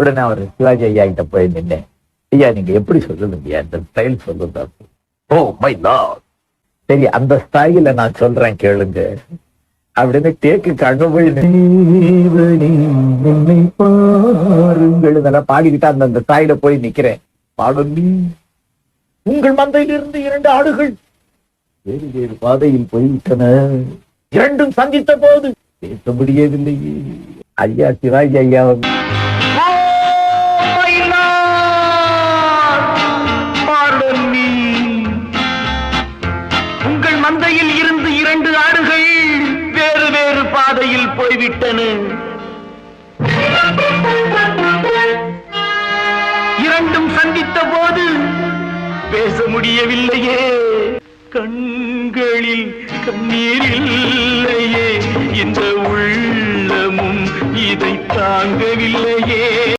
உடனே அவர் சிவாஜி ஐயா கிட்ட போய் நின்னேன் ஐயா நீங்க எப்படி சொல்லுவீங்க அந்த ஸ்டைல் சொல்லுங்க ஓ oh மை லார்ட் சரி அந்த ஸ்டைல நான் சொல்றேன் கேளுங்க. அப்படின்னு தேக்கு கண்ணு போய் பாருங்கள். இதெல்லாம் பாடிக்கிட்டு அந்த அந்த ஸ்டைல போய் நிக்கிறேன். பாடும் நீ உங்கள் மந்தையிலிருந்து இரண்டு ஆடுகள் வேறு வேறு பாதையில் போய்விட்டன. இரண்டும் சந்தித்த போது பேச முடியவில்லையே. ஐயா சிவாஜி ஐயா மந்தையில் இருந்து இரண்டு ஆடுகள் வேறு வேறு பாதையில் போய்விட்டன. இரண்டும் சந்தித்த போது பேச முடியவில்லையே. கண்களில் கண்ணீர் இல்லையே. இந்த உள்ளமும் இதை தாங்கவில்லையே.